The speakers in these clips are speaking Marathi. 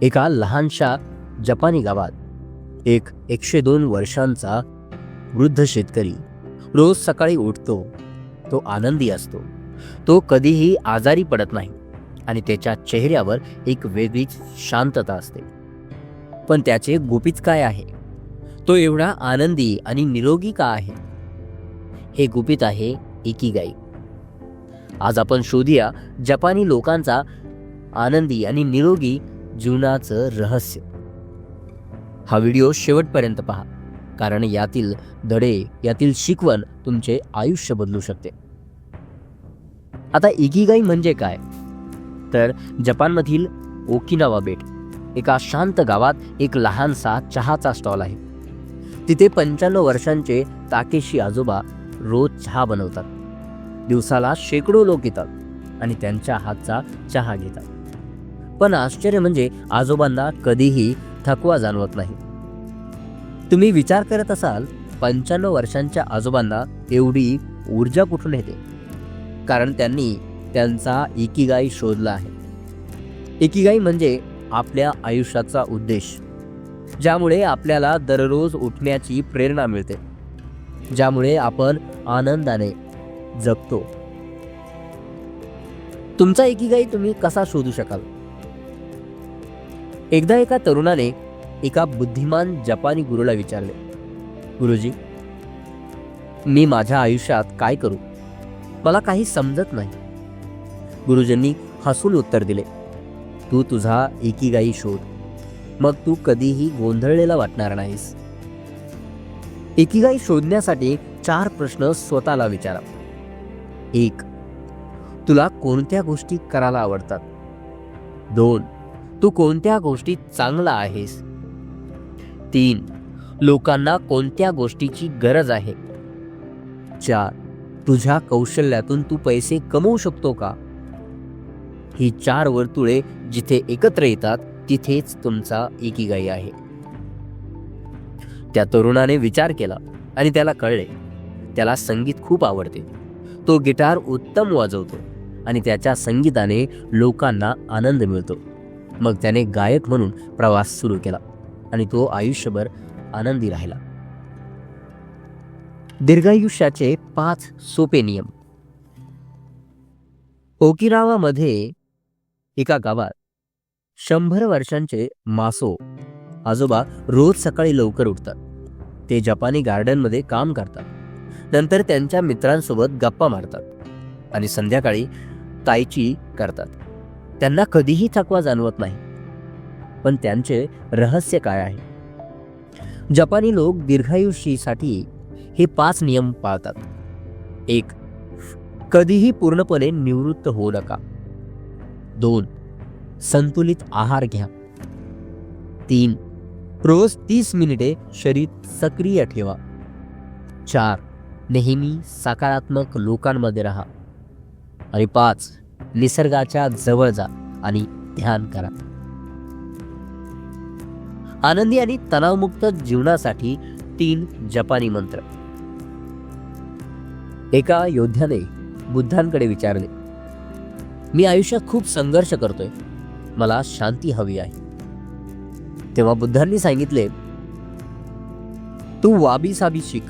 एका लहानशा जपानी गावात एक एकशे दोन वर्षांचा वृद्ध शेतकरी रोज सकाळी उठतो तो आनंदी असतो. तो कधीही आजारी पडत नाही आणि त्याच्या चेहऱ्यावर एक वेगळीच शांतता असते. पण त्याचे गुपित काय आहे? तो एवढा आनंदी आणि निरोगी का आहे? हे गुपित आहे एकीगाई आज आपण शोधूया जपानी लोकांचा आनंदी आणि निरोगी जीवनाचं रहस्य. हा व्हिडिओ शेवटपर्यंत पहा कारण यातील धडे यातील शिकवण तुमचे आयुष्य बदलू शकते. आता इगिगाई म्हणजे काय? तर जपानमधील ओकिनावा बेट एका शांत गावात एक लहानसा चहाचा स्टॉल आहे. तिथे पंच्याण्णव वर्षांचे ताकेशी आजोबा रोज चहा बनवतात. दिवसाला शेकडो लोक येतात आणि त्यांच्या हातचा चहा घेतात. पण आश्चर्य म्हणजे आजोबांना कधीही थकवा जाणवत नाही. तुम्ही विचार करत असाल पंच्याण्णव वर्षांच्या आजोबांना एवढी ऊर्जा कुठून येते? कारण त्यांनी त्यांचा एकीगाई शोधला आहे. एकीगाई म्हणजे आपल्या आयुष्याचा उद्देश ज्यामुळे आपल्याला दररोज उठण्याची प्रेरणा मिळते ज्यामुळे आपण आनंदाने जगतो. तुमचा एकीगाई तुम्ही कसा शोधू शकाल? एकदा एका तरुणाने एका बुद्धिमान जपानी गुरुला विचारले गुरुजी मी माझ्या आयुष्यात काय करू? मला काही समजत नाही. गुरुजींनी हसून उत्तर दिले तू तुझा एकीगाई शोध. मग तू कधीही गोंधळलेला वाटणार नाहीस. एकीगाई शोधण्यासाठी चार प्रश्न स्वतःला विचारा. एक तुला कोणत्या गोष्टी करायला आवडतात? दोन तू कोणत्या गोष्टीत चांगला आहेस? तीन लोकांना कोणत्या गोष्टीची गरज आहे? चार तुझ्या कौशल्यातून तू पैसे कमवू शकतो का? ही चार वर्तुळे जिथे एकत्र येतात तिथेच तुमचा एकीगाई आहे. त्या तरुणाने विचार केला आणि त्याला कळले. त्याला संगीत खूप आवडते. तो गिटार उत्तम वाजवतो आणि त्याच्या संगीताने लोकांना आनंद मिळतो. मग त्याने गायक म्हणून प्रवास सुरू केला आणि तो आयुष्यभर आनंदी राहिला. दीर्घायुष्याचे पाच सोपे नियम. ओकिनावामध्ये एका गावात शंभर वर्षांचे मासो आजोबा रोज सकाळी लवकर उठतात. ते जपानी गार्डनमध्ये काम करतात. नंतर त्यांच्या मित्रांसोबत गप्पा मारतात आणि संध्याकाळी ताईची करतात. त्यांना कधीही थकवा जाणवत नाही. पण त्यांचे रहस्य काय आहे? जपानी लोक दीर्घायुष्यासाठी हे पाच नियम पाळतात. एक कधीही पूर्णपणे निवृत्त होऊ नका. दोन संतुलित आहार घ्या. तीन रोज तीस मिनिटे शरीर सक्रिय ठेवा. चार नेहमी सकारात्मक लोकांमध्ये राहा. आणि पाच निसर्गाच्या जवळ जा आणि ध्यान करा. आनंदी आणि तणावमुक्त जीवनासाठी तीन जपानी मंत्र. एका योद्ध्याने बुद्धांकडे विचारले मी आयुष्यात खूप संघर्ष करतोय. मला शांती हवी आहे. तेव्हा बुद्धांनी सांगितले तू वाबी साबी शिक.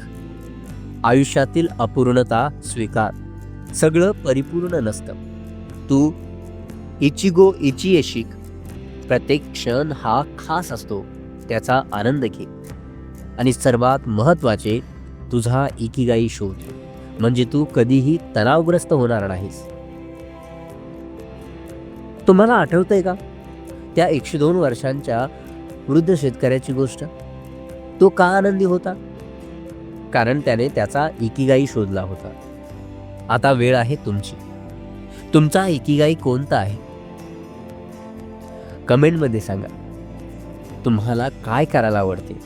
आयुष्यातील अपूर्णता स्वीकार. सगळं परिपूर्ण नसतं. तू इचिगो इची शिक प्रत्येक क्षण हा खास असतो त्याचा आनंद घे. आणि सर्वात महत्त्वाचे तुझा इकिगाई शोध. म्हणजे तू कधीही तणावग्रस्त होणार नाहीस. तुम्हाला आठवतंय का? त्या एकशे दोन वर्षांच्या वृद्ध शेतकऱ्याची गोष्ट? तो का आनंदी होता? कारण त्याने त्याचा इकिगाई शोधला होता. आता वेळ आहे तुमची. तुमचा इकिगाई कोणता आहे? कमेंटमध्ये सांगा. तुम्हाला काय करायला आवडते?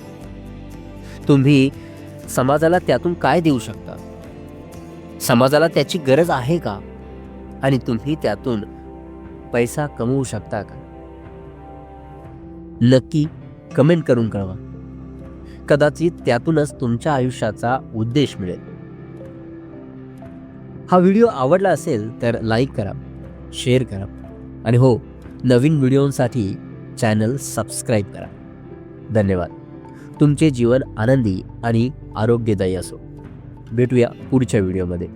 तुम्ही समाजाला त्यातून काय देऊ शकता? समाजाला त्याची गरज आहे का? आणि तुम्ही त्यातून पैसा कमवू शकता का? नक्की कमेंट करून कळवा. कदाचित त्यातूनच तुमच्या आयुष्याचा उद्देश मिळेल. हा व्हिडिओ आवडला असेल तर लाईक करा शेअर करा आणि हो नवीन व्हिडिओसाठी चॅनल सबस्क्राईब करा. धन्यवाद. तुमचे जीवन आनंदी आणि आरोग्यदायी असो. भेटूया पुढच्या व्हिडिओमध्ये.